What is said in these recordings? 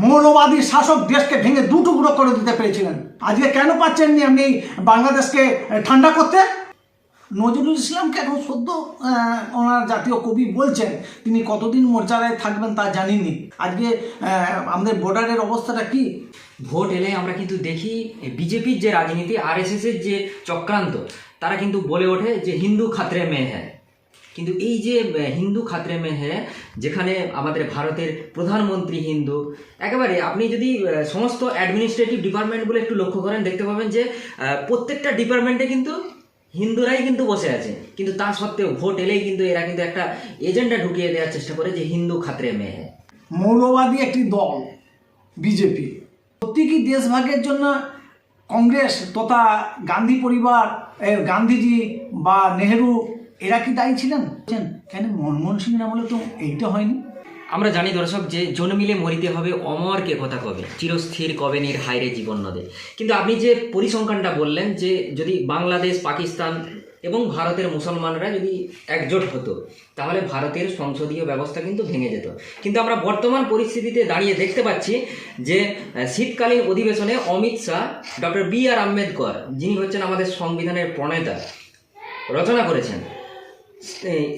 মৌলবাদী শাসক দেশকে ভেঙে দু টুকরো করে দিতে পেরেছিলেন। আজকে কেন পাচ্ছেননি আপনি বাংলাদেশকে ঠান্ডা করতে? নজরুল ইসলামকে এখন সদ্য ওনার জাতীয় কবি বলছেন, তিনি কতদিন মোর্চালায় থাকবেন তা জানিনি আজকে আমাদের বর্ডারের অবস্থাটা কি? ভোট এলে আমরা কিন্তু দেখি বিজেপির যে রাজনীতি, আর এর যে চক্রান্ত, তারা কিন্তু বলে ওঠে যে হিন্দু খাতরে মেয়ে হ্যায়। কিন্তু এই যে হিন্দু খাতরে মে হ্যায় যেখানে আমাদের ভারতের প্রধানমন্ত্রী হিন্দু, একেবারে আপনি যদি সমস্ত অ্যাডমিনিস্ট্রেটিভ ডিপার্টমেন্টগুলো একটু লক্ষ্য করেন, দেখতে পাবেন যে প্রত্যেকটা ডিপার্টমেন্টে কিন্তু হিন্দুরাই কিন্তু বসে আছে। কিন্তু তা সত্ত্বেও ভোট এলেই কিন্তু এরা কিন্তু একটা এজেন্ডা ঢুকিয়ে দেওয়ার চেষ্টা করে যে হিন্দু খাতরে মে হ্যায় মৌলবাদী একটি দল, বিজেপি। সত্যি কি দেশভাগের জন্য কংগ্রেস তথা গান্ধী পরিবার গান্ধীজি বা নেহেরু এরা কি দায়ী ছিলেন? কেন মনমোহন সিং না বলে তো এইটা হয়নি? আমরা জানি দর্শক যে জন্মিলে মরিতে হবে অমরকে কথা কবে, চিরস্থির কবে নির হাইরে জীবন নদে। কিন্তু আপনি যে পরিসংখ্যানটা বললেন যে যদি বাংলাদেশ, পাকিস্তান এবং ভারতের মুসলমানরা যদি একজোট হতো, তাহলে ভারতের সংসদীয় ব্যবস্থা কিন্তু ভেঙে যেত। কিন্তু আমরা বর্তমান পরিস্থিতিতে দাঁড়িয়ে দেখতে পাচ্ছি যে শীতকালীন অধিবেশনে Amit Shah, doctor B R Ambedkar, যিনি হচ্ছেন আমাদের সংবিধানের প্রণেতা, রচনা করেছেন।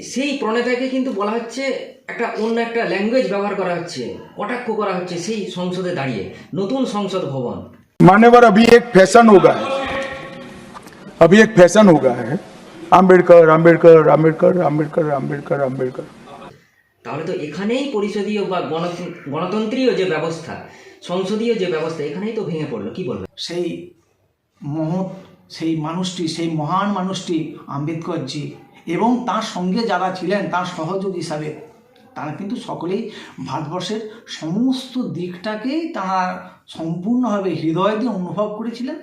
সেই প্রণেতাকে কিন্তু বলা হচ্ছে একটা অন্য একটা ল্যাঙ্গুয়েজ ব্যবহার করা হচ্ছে কটাক্ষ করা হচ্ছে সেই সংসদে দাঁড়িয়ে নতুন সংসদ ভবন मान्यवर अभी एक फैशन हो गया है अभी एक फैशन हो गया है आम्बेडकर आम्बेडकर आम्बेडकर आम्बेडकर आम्बेडकर आम्बेडकर তাহলে তো এখানেই পরিষদীয় বা গণত- গণতন্ত্রীয় যে ব্যবস্থা সংসদীয় যে ব্যবস্থা এখানেই তো ভেঙে পড়লো কি বলবেন সেই মহৎ সেই মানুষটি সেই মহান মানুষটি আম্বেদকরজি এবং তার সঙ্গে যারা ছিলেন, তার সহযোগ হিসাবে, তারা কিন্তু সকলেই ভারতবর্ষের সমস্ত দিকটাকেই তারা সম্পূর্ণভাবে হৃদয় দিয়ে অনুভব করেছিলেন।